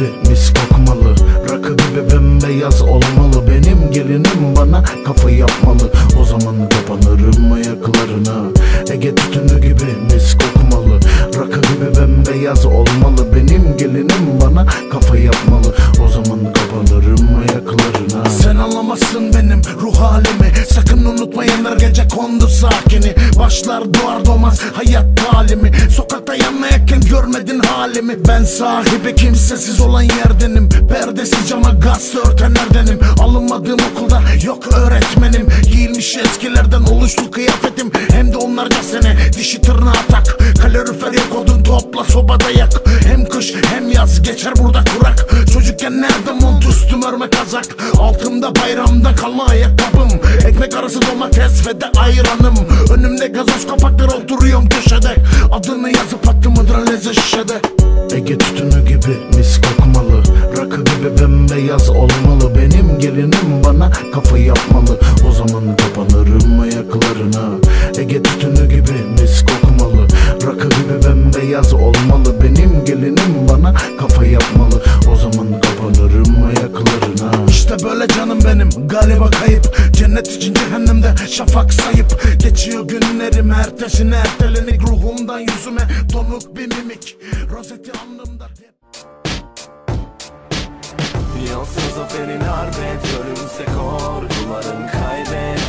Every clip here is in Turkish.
gibi mis kokmalı Rakı gibi bembeyaz olmalı. Benim gelinim bana kafa yapmalı. O zaman kapanırım ayaklarına. Ege tütünü gibi mis kokmalı Rakı gibi bembeyaz olmalı. Benim gelinim bana kafa yapmalı. O zaman kapanırım ayaklarına. Sen anlamazsın benim ruh halimi. Sakın unutmayın gece kondu saat. Başlar doğar doğmaz hayat talimi. Sokakta yanmayakken görmedin halimi. Ben sahibi kimsesiz olan yerdenim. Perdesiz cama gaz örtenlerdenim Alınmadığım okulda yok öğretmenim. Giyilmiş eskilerden oluştu kıyafetim. Hem de onlarca sene dişi tırnağa tak. Kalorifer yok odun topla sobada yak Hem kış hem yaz geçer burada kurak. Çocukken nerede mont üstüm örme kazak. Altımda bayramda kalma ayakkabım. Ekmek arası domates ve de ayranım. Önümde gazoz kapakları oturuyorum köşede. Adını yazıp attım hıdraleze şişede. Ege tütünü gibi mis kokmalı. Rakı gibi bembeyaz olmalı. Benim gelinim bana kafa yapmalı. O zaman kapanırım ayaklarına. Ege tütünü gibi mis kokmalı. Rakı gibi bembeyaz olmalı İşte böyle canım benim. Galiba kayıp. Cennet için cehennemde şafak sayıp. Geçiyor günlerim ertesine ertelenik Ruhumdan yüzüme donuk bir mimik. Rozeti alnımda dip Yolsuz zaferin arbet Ölümse korkuların kaybet.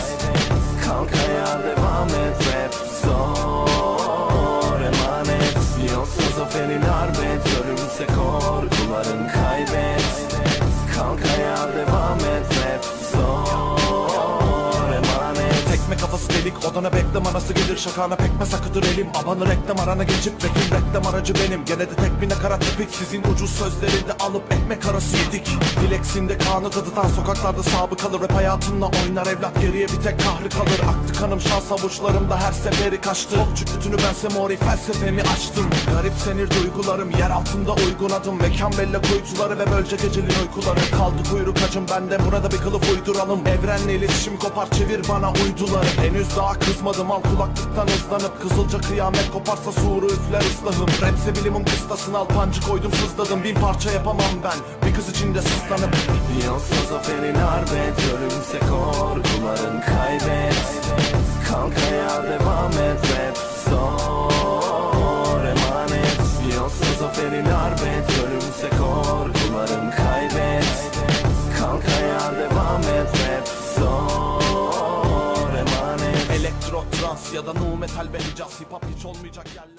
Kalk ayağa devam et. Rap zor emanet. Yolsuz zaferin arbet Tekme kafası delik odana bekle manası gelir şakana pekmez akıtır elim. Abanı reklam arana geçip bekim reklam aracı benim. Gene de tek bine kara tipik sizin ucuz sözlerinde alıp ekmek arası yedik. Dileksinde kanı tadıtan sokaklarda sabıkalı Rap hayatınla oynar evlat geriye bir tek kahrı kalır. Aktı kanım şans avuçlarımda her seferi kaçtı. Topçu bütünü bense mori felsefemi açtım. Garip senir duygularım yer altında uygun adım. Mekan belle kuytuları ve bölce geceliğin uykuları. Kaldı kuyruk acım bende burada bir kılıf uyduralım. Evrenle iletişim kopar çevir bana uyduları Henüz daha kızmadım. Al kulaklıktan hızlanıp Kızılca kıyamet koparsa suru üfler ıslahım. Rapse bilimim kıstasını al pancı koydum sızladım. Bin parça yapamam ben. Bir kız içinde sızlanıp. Yolsuz zaferin arbet Ölümse korkuların kaybet. Kalk devam et trans ya da nu metal ve hicaz Hip hop hiç olmayacak yerler